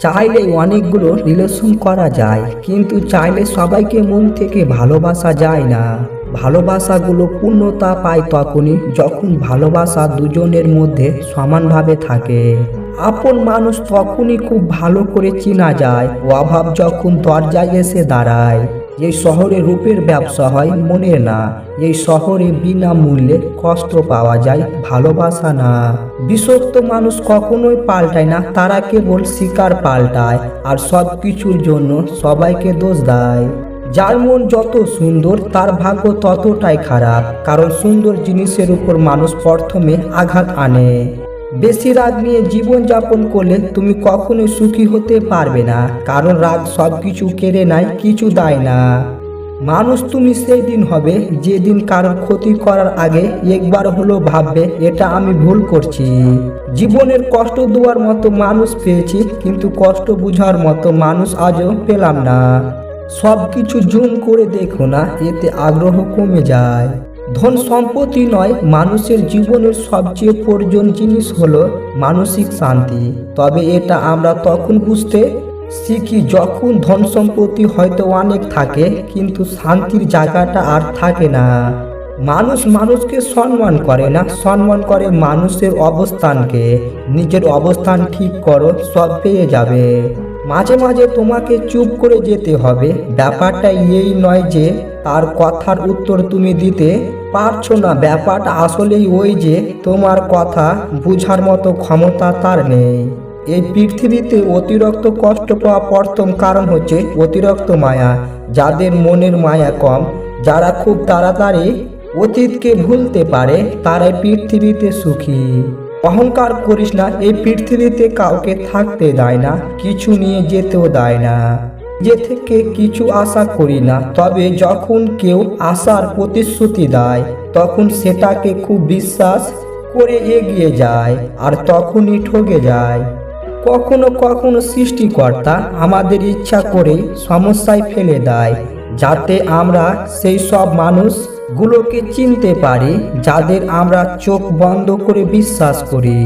চাইলে অনেকগুলো রিলেশন করা যায়, কিন্তু চাইলে সবাইকে মন থেকে ভালোবাসা যায় না। ভালোবাসাগুলো পূর্ণতা পায় তখনই যখন ভালোবাসা দুজনের মধ্যে সমানভাবে থাকে। আপন মানুষ তখনই খুব ভালো করে চেনা যায়, অভাব যখন দরজায় এসে দাঁড়ায়। এই শহরে রূপের ব্যবসা হয় মনের না। এই শহরে বিনামূল্যে কষ্ট পাওয়া যায়, ভালোবাসা না। বিশ্বস্ত মানুষ কখনোই পাল্টায় না, তারা কেবল শিকার পাল্টায় আর সব কিছুর জন্য সবাইকে দোষ দেয়। যার মন যত সুন্দর, তার ভাগ্য ততটাই খারাপ, কারণ সুন্দর জিনিসের উপর মানুষ প্রথমে আঘাত আনে। বেশি রাগ নিয়ে জীবন যাপন করলে তুমি কখনোই সুখী হতে পারবে না, কারণ রাগ সব কিছু কেড়ে নেয়, কিছু দেয় না। মানুষ তুমি সেই দিন হবে, যেদিন কারোর ক্ষতি করার আগে একবার হলো ভাববে, এটা আমি ভুল করছি। জীবনের কষ্ট দেওয়ার মতো মানুষ পেয়েছি, কিন্তু কষ্ট বুঝার মতো মানুষ আজও পেলাম না। সব কিছু জুম করে দেখো না, এতে আগ্রহ কমে যায়। ধন সম্পত্তি নয়, মানুষের জীবনের সবচেয়ে প্রয়োজন জিনিস হলো মানসিক শান্তি। তবে এটা আমরা তখন বুঝতে শিখি যখন ধন সম্পত্তি হয়তো অনেক থাকে, কিন্তু শান্তির জায়গাটা আর থাকে না। মানুষ মানুষকে সম্মান করে না, সম্মান করে মানুষের অবস্থানকে। নিজের অবস্থান ঠিক করো, সব পেয়ে যাবে। মাঝে মাঝে তোমাকে চুপ করে যেতে হবে। ব্যাপারটা এই নয় যে তার কথার উত্তর তুমি দিতে পারছ না। ব্যাপারটা আসলেই ওই যে তোমার কথা বুঝার মতো ক্ষমতা তার নেই। এই পৃথিবীতে অতিরিক্ত কষ্ট পাওয়া প্রথম কারণ হচ্ছে অতিরিক্ত মায়া। যাদের মনের মায়া কম, যারা খুব তাড়াতাড়ি অতীতকে ভুলতে পারে, তারাই পৃথিবীতে সুখী। অহংকার করিস না, এই পৃথিবীতে কাউকে থাকতে দেয় না, কিছু নিয়ে যেতেও দেয় না। যে থেকে কিছু আশা করি না, তবে যখন কেউ আশার প্রতিশ্রুতি দেয়, তখন সেটাকে খুব বিশ্বাস করে এগিয়ে যায় আর তখনই ঠকে যায়। কখনো কখনো সৃষ্টিকর্তা আমাদের ইচ্ছা করেই সমস্যায় ফেলে দেয়, যাতে আমরা সেই সব মানুষগুলোকে চিনতে পারি যাদের আমরা চোখ বন্ধ করে বিশ্বাস করি।